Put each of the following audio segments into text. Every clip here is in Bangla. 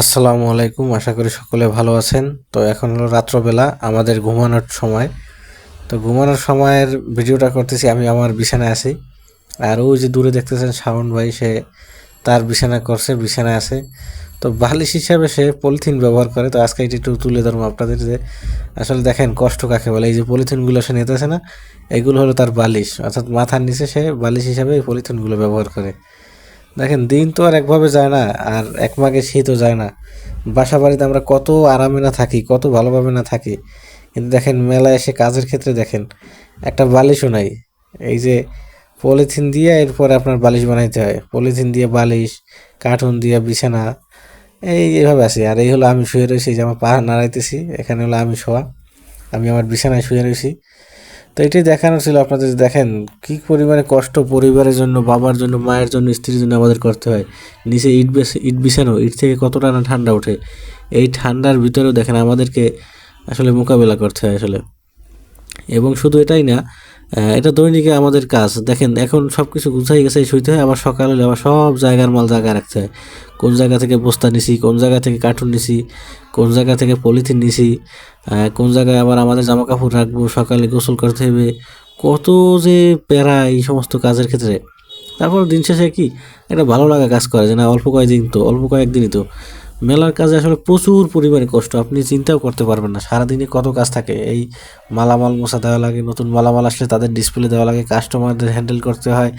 আসসালামু আলাইকুম, আশা করি সকলে ভালো আছেন। তো এখন হলো রাত্রবেলা, আমাদের ঘুমানোর সময়। তো ঘুমানোর সময়ের ভিডিওটা করতেছি, আমি আমার বিছানায় আছি। আর ওই যে দূরে দেখতেছেন শাওন ভাই, সে তার বিছানা করছে, বিছানায় আছে। তো বালিশ হিসাবে সে পলিথিন ব্যবহার করে। তো আজকে এটি একটু তুলে ধরবো আপনাদের যে, আসলে দেখেন কষ্ট কাকে বলে। এই যে পলিথিনগুলো সে নিতেছে না, এগুলো হলো তার বালিশ। অর্থাৎ মাথার নিচে সে বালিশ হিসাবে এই পলিথিনগুলো ব্যবহার করে। দেখেন, দিন তো আর একভাবে যায় না, আর এক মাঘে শীতও যায় না। বাসা বাড়িতে আমরা কত আরামে না থাকি, কত ভালোভাবে না থাকি। কিন্তু দেখেন মেলায় এসে কাজের ক্ষেত্রে দেখেন, একটা বালিশও নাই। এই যে পলিথিন দিয়ে এরপরে আপনার বালিশ বানাইতে হয়। পলিথিন দিয়ে বালিশ, কার্টুন দিয়ে বিছানা, এই এইভাবে আছে আর এই হলো আমি শুয়ে রয়েছি যে আমার পা নাড়াইতেছি, এখানে হলো আমি শোয়া। আমি আমার বিছানায় শুয়ে রয়েছি। তো এটাই দেখানো ছিল আপনাদের দেখেন, কি পরিমাণে কষ্ট পরিবারের জন্য, বাবার জন্য, মায়ের জন্য, স্ত্রীর জন্য আমাদের করতে হয়। নিচে ইট বেস, ইট বিছানো, ইট থেকে কতটা না ঠান্ডা ওঠে। এই ঠান্ডার ভিতরেও দেখেন আমাদেরকে আসলে মোকাবেলা করতে হয় আসলে। এবং শুধু এটাই না এটা দৈনিকে আমাদের কাজ। দেখেন, এখন সব কিছু গুছাই গেছে শুইতে হয়। আবার সকালে আবার সব জায়গার মাল জায়গায় রাখতে হয়। কোন জায়গা থেকে বস্তা নিছি, কোন জায়গা থেকে কার্টুন নিছি, কোন জায়গা থেকে পলিথিন নিছি কোন জায়গায় আবার আমাদের জামা কাপড় রাখব, সকালে গোসল করতে হবে। কত যে প্যারা এই সমস্ত কাজের ক্ষেত্রে। তারপর দিন শেষে কি? একটা ভালো লাগা কাজ করে যে না, অল্প কয়েকদিন তো, অল্প কয়েকদিনই তো। মেলার কাজে আসলে প্রচুর পরিমাণে কষ্ট। আপনি চিন্তাও করতে পারবেন না। সারাদিনে কত কাজ থাকে? এই মালামাল মশা দেওয়া লাগে, নতুন মালামাল আসলে তাদের ডিসপ্লে দেওয়া লাগে কাস্টমারদের হ্যান্ডেল করতে হয়।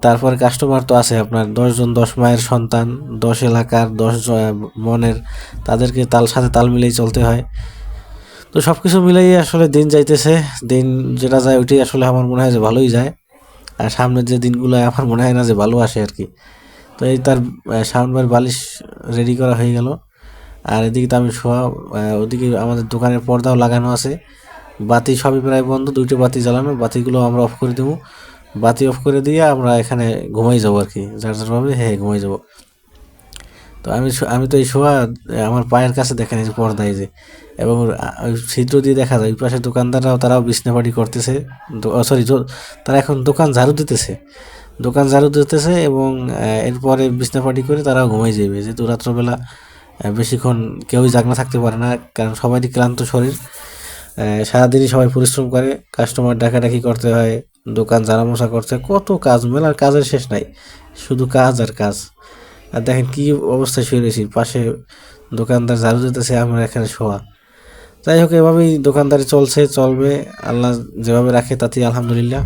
তারপরে কাস্টমার তো আছে আপনার দশজন, দশ মায়ের সন্তান, দশ এলাকার, দশ মনের, তাদেরকে তাল, সাথে তাল মিলিয়ে চলতে হয়। তো সব কিছু মিলাই আসলে দিন যাইতেছে। দিন যেটা যায় ওইটাই আসলে আমার মনে হয় যে ভালোই যায়। আর সামনের যে দিনগুলো আমার মনে হয় না যে ভালো আসে আর কি। তো এই তার সাউন্ডবার বালিশ রেডি করা হয়ে গেল। আর এদিকে তো আমি শোয়া ওদিকে আমাদের দোকানের পর্দাও লাগানো আছে। বাতি সবই প্রায় বন্ধ, দুইটা বাতি জ্বালানো, বাতিগুলো আমরা অফ করে দেবো। বাতি অফ করে দিয়ে আমরা এখানে ঘুমাই যাব আর কি। যার যার ভাবে হ্যাঁ ঘুমাই যাব। তো আমি আমি তো এই শোয়া আমার পায়ের কাছে দেখেন এই যে পর্দা এই যে, এবং ছিদ্র দিয়ে দেখা যায়, ওই পাশে দোকানদাররাও, তারাও বিছনাপাটি করতেছে। সরি তারা এখন দোকান ঝাড়ু দিতেছে। দোকান ঝাড়ু দিতেছে এবং এরপরে এরপরে বিছনাপাটি করে তারাও ঘুমাই যাবে যেহেতু রাত্রবেলা বেশিক্ষণ কেউই জাগনা থাকতে পারে না, কারণ সবারই ক্লান্ত শরীর। সারাদিনই সবাই পরিশ্রম করে, কাস্টমার ডাকাডাকি করতে হয়, দোকান ঝাড়া মশা করতে কত কাজ মেলার কাজের শেষ নাই, শুধু কাজ আর কাজ। আর দেখেন কী অবস্থায় শুয়ে রয়েছি পাশে দোকানদার ঝাড়ু দিতেছে, আমরা এখানে শোয়া। যাই হোক, এভাবেই দোকানদারি চলছে, চলবে, আল্লাহ যেভাবে রাখে তাতেই আলহামদুলিল্লাহ।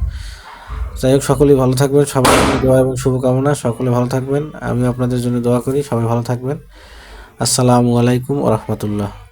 যাই হোক, সকলেই ভালো থাকবেন, সবার দোয়া এবং শুভকামনা, সকলে ভালো থাকবেন। আমি আপনাদের জন্য দোয়া করি, সবাই ভালো থাকবেন। আসসালামু আলাইকুম রহমতুল্লাহ।